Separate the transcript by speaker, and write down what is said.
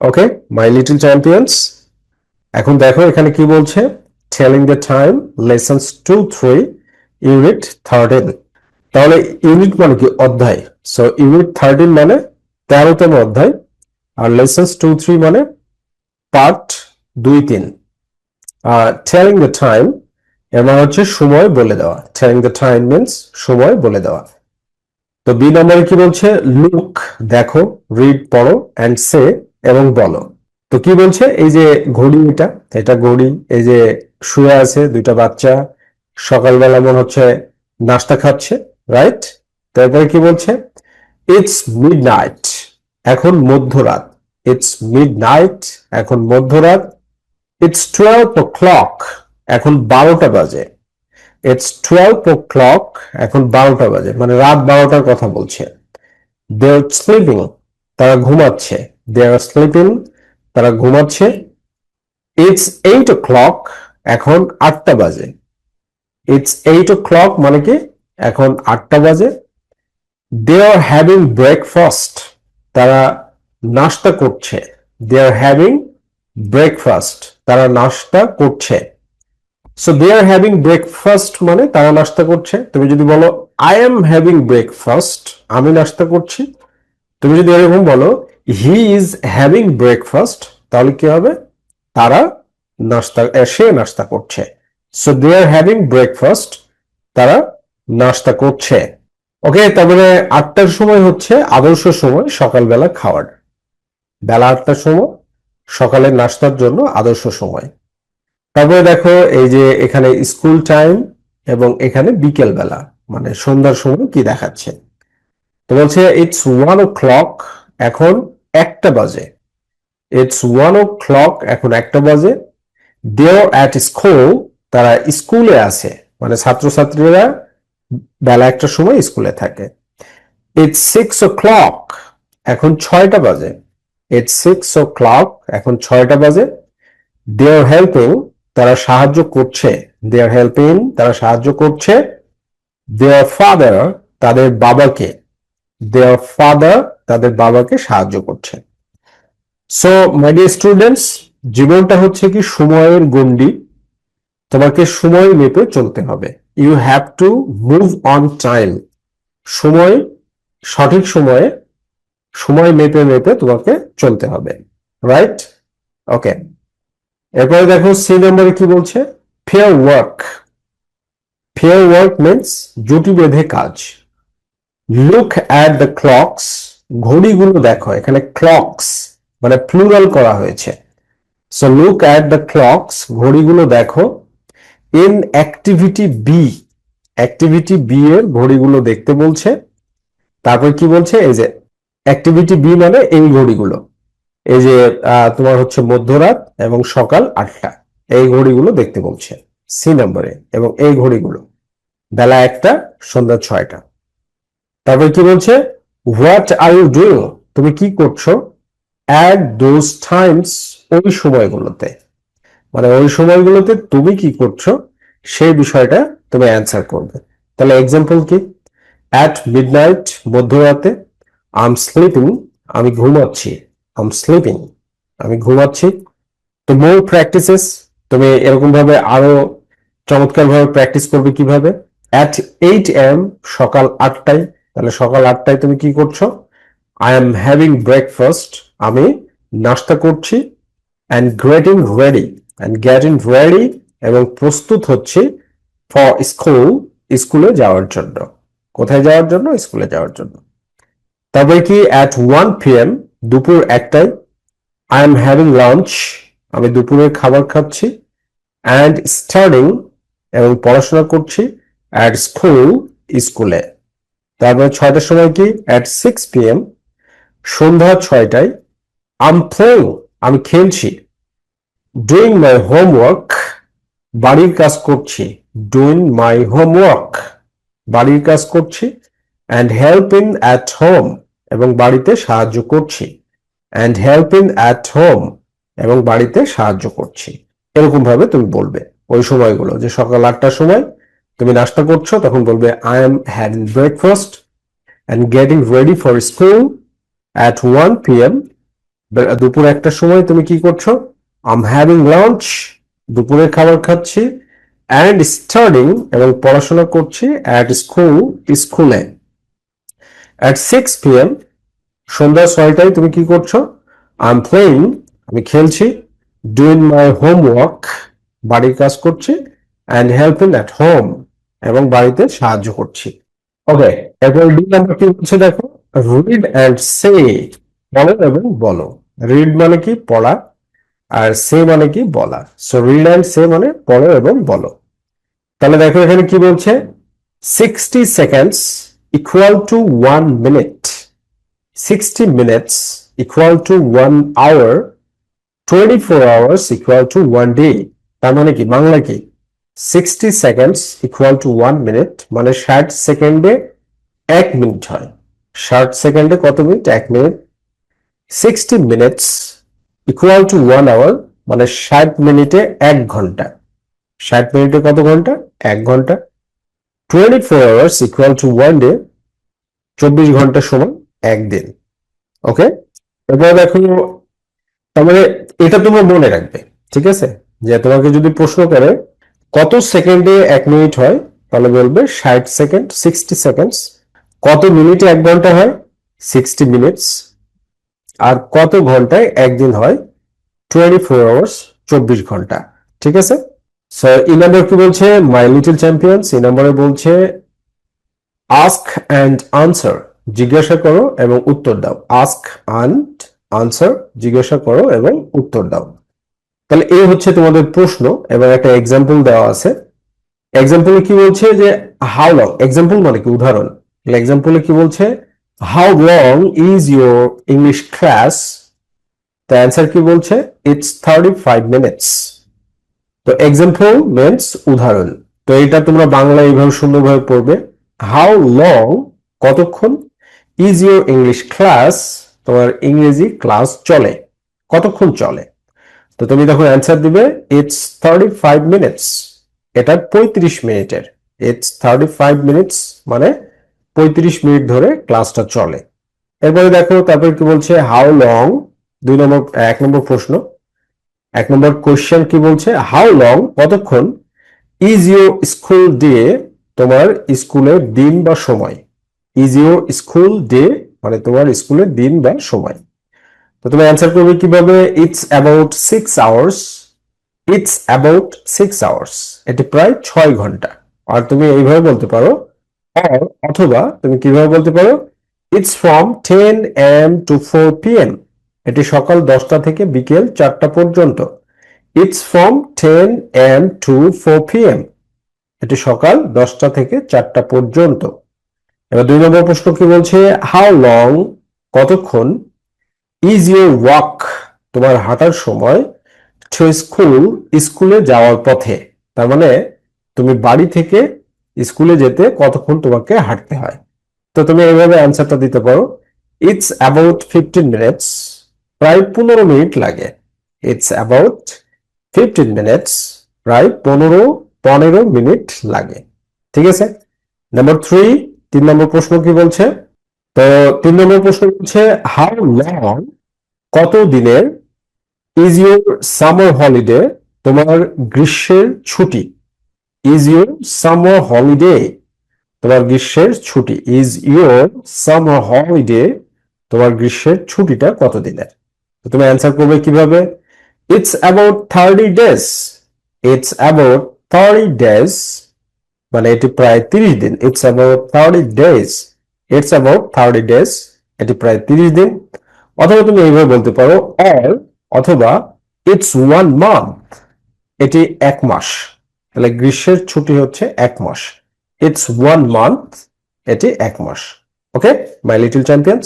Speaker 1: Okay my little champions এখন দেখো, এখানে কি বলছে? Telling the time lessons two three unit thirteen তাহলে ইউনিট মানে কি? অধ্যায়। সো ইউনিট থার্টিন মানে তেরোতম অধ্যায়, আর লেসন্স টু থ্রি মানে পার্ট দুই, তিন। আর টেলিং দ্য টাইম এর মানে হচ্ছে সময় বলে দেওয়া। টেলিং দ্য টাইম মিনস সময় বলে দেওয়া। তো বি নম্বরে কি বলছে? লুক দেখো রিড পড়ো অ্যান্ড সে এবং বলো। তো কি বলছে? এই যে ঘড়ি এটা এটা ঘড়ি, এই যে শুয়ে আছে দুইটা বাচ্চা, সকালবেলা মনে হচ্ছে নাস্তা খাচ্ছে রাইট তারপরে কি বলছে? ইটস মিড নাইট এখন মধ্যরাত। ইটস মিড নাইট এখন মধ্যরাত। ইটস টুয়েলভ ও ক্লক এখন বারোটা বাজে। ইটস টুয়েলভ ও ক্লক এখন বারোটা বাজে। মানে রাত বারোটার কথা বলছে। দে স্লিপিং তারা ঘুমাচ্ছে। দে আর স্লিপিং তারা ঘুমাচ্ছে। ইটস এইট ও ক্লক এখন আটটা বাজে। ইটস এইট ও ক্লক মানে কি? এখন আটটা বাজে। দে আর হ্যাভিং ব্রেকফাস্ট তারা নাস্তা করছে। দে আর হ্যাভিং ব্রেকফাস্ট তারা নাস্তা করছে। So they are having breakfast মানে তারা নাস্তা করছে। তুমি যদি বলো আই এম হ্যাভিং ব্রেকফাস্ট আমি নাস্তা করছি। তুমি যদি এরকম বলো হি ইজ হ্যাভিং ব্রেকফাস্ট তাহলে কি হবে? তারা নাস্তা সে নাস্তা করছে। So they are having breakfast তারা নাস্তা করছে। ওকে তারপরে আটটার সময় হচ্ছে আদর্শ সময়, সকালবেলা খাওয়ার। বেলা আটটার সময় সকালের নাস্তার জন্য আদর্শ সময়। তারপরে দেখো, এই যে এখানে স্কুল টাইম এবং এখানে বিকেল বেলা মানে সন্ধ্যার সময় কি দেখাচ্ছে? তো বলছে ইটস ওয়ান ও ক্লক এখন একটা বাজে। ইটস ওয়ান ও ক্লক এখন একটা বাজে। দেও অ্যাট স্কুল তারা স্কুলে আছে। মানে ছাত্রছাত্রীরা বেলা একটা সময় স্কুলে থাকে। ইটস সিক্স ও ক্লক এখন ছয়টা বাজে। ইটস সিক্স ও ক্লক এখন ছয়টা বাজে। দে আর হেল্পিং তারা সাহায্য করছে। দে আর হেল্পিং তারা সাহায্য করছে। দেয়ার ফাদার তাদের বাবাকে দেয়ার ফাদার তাদের বাবাকে সাহায্য করছে। সো মাই ডিয়ার স্টুডেন্টস জীবনটা হচ্ছে কি সময়ের গণ্ডি। তোমাকে সময় মেপে চলতে হবে। You have to move on time সময়, সঠিক সময়ে সময় মেপে মেপে তোমাকে চলতে হবে। রাইট ওকে এরপরে দেখো সি নম্বরে কি বলছে? Pair work pair work means জুটি বেঁধে কাজ। লুক অ্যাট দ্য ক্লকস ঘড়িগুলো দেখো, এখানে ক্লকস মানে প্লুরাল করা হয়েছে। So look at the clocks ঘড়িগুলো দেখো। In activity B activity B এর ঘড়িগুলো দেখতে বলছে। তারপর কি বলছে? এই যে অ্যাক্টিভিটি বি মানে এই ঘড়িগুলো। এই যে তোমার হচ্ছে মধ্যরাত এবং সকাল আটটা, এই ঘড়িগুলো দেখতে বলছে। সি নম্বরে এবং এই ঘড়িগুলো। বেলা একটা, সন্ধ্যা ছয়টা। তারপর কি বলছে হোয়াট আর ইউ ডুইং তুমি কি করছ? অ্যাট দোজ টাইমস ওই সময়গুলোতে। মানে ওই সময়গুলোতে তুমি কি করছ? সেই বিষয়টা তুমি অ্যান্সার করবে। তাহলে এক্সাম্পল কি? অ্যাট মিড নাইট মধ্যরাতে আই এম স্লিপিং আমি ঘুমাচ্ছি আই এম স্লিপিং আমি ঘুমাচ্ছি। তো মোর প্র্যাকটিসেস তুমি এরকম ভাবে আরও চমৎকার ভাবে প্র্যাকটিস করবে কীভাবে? অ্যাট এইট এম সকাল আটটায় তাহলে সকাল আটটায় তুমি কি করছ? আই এম হ্যাভিং ব্রেকফাস্ট আমি নাস্তা করছি and getting ready and getting ready এবং প্রস্তুত হচ্ছি ফর স্কুল স্কুলে যাওয়ার জন্য। কোথায় যাওয়ার জন্য? স্কুলে যাওয়ার জন্য। তবে কি অ্যাট ওয়ান পি এম দুপুর একটায় আই এম হ্যাভিং লাঞ্চ আমি দুপুরের খাবার খাচ্ছি অ্যান্ড স্টাডিং এবং পড়াশোনা করছি অ্যাট স্কুল স্কুলে। তারপরে ছয়টার সময় কি? অ্যাট সিক্স পিএম সন্ধ্যা ছয়টায় আম প্লেইং আমি খেলছি। ডুইং মাই হোমওয়ার্ক বাড়ির কাজ করছি। ডুইং মাই হোমওয়ার্ক বাড়ির কাজ করছি। And help in at home এবং বাড়িতে সাহায্য করছি। And help in at home এবং বাড়িতে সাহায্য করছি। এরকম ভাবে তুমি বলবে ওই সময়গুলো, যে সকাল আটটার সময় তুমি নাস্তা করছ, তখন বলবে I am having breakfast and getting ready for school at one P M দুপুর একটার সময় তুমি কি করছ? আম হ্যাভিং লাঞ্চ দুপুরের খাবার খাচ্ছি অ্যান্ড স্টাডিং এবং পড়াশোনা করছি অ্যাট স্কুল স্কুলে অ্যাট সিক্স পি এম সন্ধ্যা ছয়টায় তুমি কি করছ? আই এম প্লেইং আমি খেলছি। ডুইং মাই হোমওয়ার্ক বাড়ির কাজ করছি। অ্যান্ড হেল্পিং অ্যাট হোম এবং বাড়িতে সাহায্য করছি। ওকে এরপর ডি নাম্বার কি বলছে দেখো? রিড অ্যান্ড সে বলো এবং বলো। রিড মানে কি? পড়া। আর সে মানে কি? বলা। সো রিড অ্যান্ড সে মানে পড়ো এবং বলো। তাহলে দেখো এখানে কি বলছে? Sixty seconds equal to one minute sixty minutes equal to one hour twenty four hours equal to one day তার মানে কি? বাংলা কি? Sixty seconds equal to one minute মানে ষাট সেকেন্ডে এক মিনিট হয়। ষাট সেকেন্ডে কত মিনিট? এক minute. Sixty minutes equal to one hour মানে ষাট মিনিটে এক ঘণ্টা। ষাট মিনিটে কত ঘণ্টা? এক ঘণ্টা। Twenty four hours equal to one day চব্বিশ ঘণ্টা সমান একদিন ওকে এবার দেখো, তার মানে এটা তোমরা মনে রাখবে, ঠিক আছে? যে তোমাকে যদি প্রশ্ন করে কত সেকেন্ডে এক মিনিট হয়? তাহলে বলবে ষাট সেকেন্ড সিক্সটি সেকেন্ডস কত মিনিটে এক ঘণ্টা হয়? সিক্সটি মিনিটস আর কত ঘন্টায় একদিন হয়? টোয়েন্টি ফোর আওয়ার্স চব্বিশ ঘণ্টা। ঠিক আছে? সো এই নম্বর কি বলছে? মাই লিটল চ্যাম্পিয়ন্স এই নম্বরে বলছে আস্ক অ্যান্ড আনসার জিজ্ঞাসা করো এবং উত্তর দাও। আস্ক অ্যান্ড আনসার জিজ্ঞাসা করো এবং উত্তর দাও। তাহলে এই হচ্ছে তোমাদের প্রশ্ন, এবার একটা এক্সাম্পল দেওয়া আছে। এক্সাম্পলে কি বলছে যে হাউ লং এক্সাম্পল মানে কি? উদাহরণ। এক্সাম্পলে কি বলছে? How long is your English class তো অ্যান্সার কি বলছে? ইটস থার্টি ফাইভ মিনিটস তো এক্সাম্পল মিনস উদাহরণ। তো এটা তোমরা বাংলা এইভাবে সুন্দরভাবে পড়বে। হাউ লং কতক্ষণ? ইজ ইউর ইংলিশ ক্লাস তোমার ইংরেজি ক্লাস চলে। কতক্ষণ চলে? তো তুমি তখন অ্যান্সার দিবে ইটস থার্টি ফাইভ মিনিটস এটা পঁয়ত্রিশ মিনিটের। ইটস থার্টি ফাইভ মিনিটস মানে পঁয়ত্রিশ মিনিট ধরে ক্লাসটা চলে। এরপরে দেখো, তারপরে কি বলছে হাউ লং দুই নম্বর, এক নম্বর প্রশ্ন। এক নম্বর কোশ্চেন কি বলছে হাউ লং কতক্ষণ? ইজ ইউর স্কুল ডে তোমার স্কুলের দিন বা সময়? ইজ ইউর স্কুল ডে মানে তোমার স্কুলের দিন বা সময়। তো তুমি অ্যান্সার করবে কীভাবে? It's about six hours it's about six hours এটি প্রায় ছয় ঘণ্টা। আর তুমি এইভাবে বলতে পারো আর অথবা তুমি কীভাবে বলতে পারো it's from ten AM to four PM এটি সকাল দশটা থেকে বিকেল চারটা পর্যন্ত। It's from ten AM to four PM এটি সকাল দশটা থেকে চারটা পর্যন্ত। এবার দুই নম্বর প্রশ্ন কি বলছে? হাউ লং কতক্ষণ? ইজ ইউর ওয়াক তোমার হাঁটার সময় স্কুল স্কুলে যাওয়ার পথে। তার মানে তুমি বাড়ি থেকে স্কুলে যেতে কতক্ষণ তোমাকে হাঁটতে হয়। তো তুমি এইভাবে অ্যান্সারটা দিতে পারো। ইটস অ্যাবাউট ফিফটিন মিনিটস প্রায় পনেরো মিনিট লাগে। ইটস অ্যাবাউট ফিফটিন মিনিটস প্রায় পনেরো পনেরো মিনিট লাগে। ঠিক আছে? নাম্বার থ্রি তিন নম্বর প্রশ্ন কি বলছে? তো তিন নম্বর প্রশ্ন বলছে হাউ লং কত দিনের ইজ ইউর সামার হলিডে তোমার গ্রীষ্মের ছুটি। ইজ ইউর সামার হলিডে তোমার গ্রীষ্মের ছুটি। ইজ ইউর সামার হলিডে তোমার গ্রীষ্মের ছুটিটা কত দিনের তুমি অ্যান্সার করবে কীভাবে? It's about thirty days it's about thirty days মানে এটি প্রায় তিরিশ দিন। It's about thirty days it's about thirty days এটি প্রায় তিরিশ দিন। অথবা তুমি এইভাবে বলতে পারো অর অথবা ইটস ওয়ান মান্থ এটি এক মাস। তাহলে গ্রীষ্মের ছুটি হচ্ছে এক মাস। ইটস ওয়ান মান্থ এটি এক মাস। ওকে মাই লিটল চ্যাম্পিয়ন্স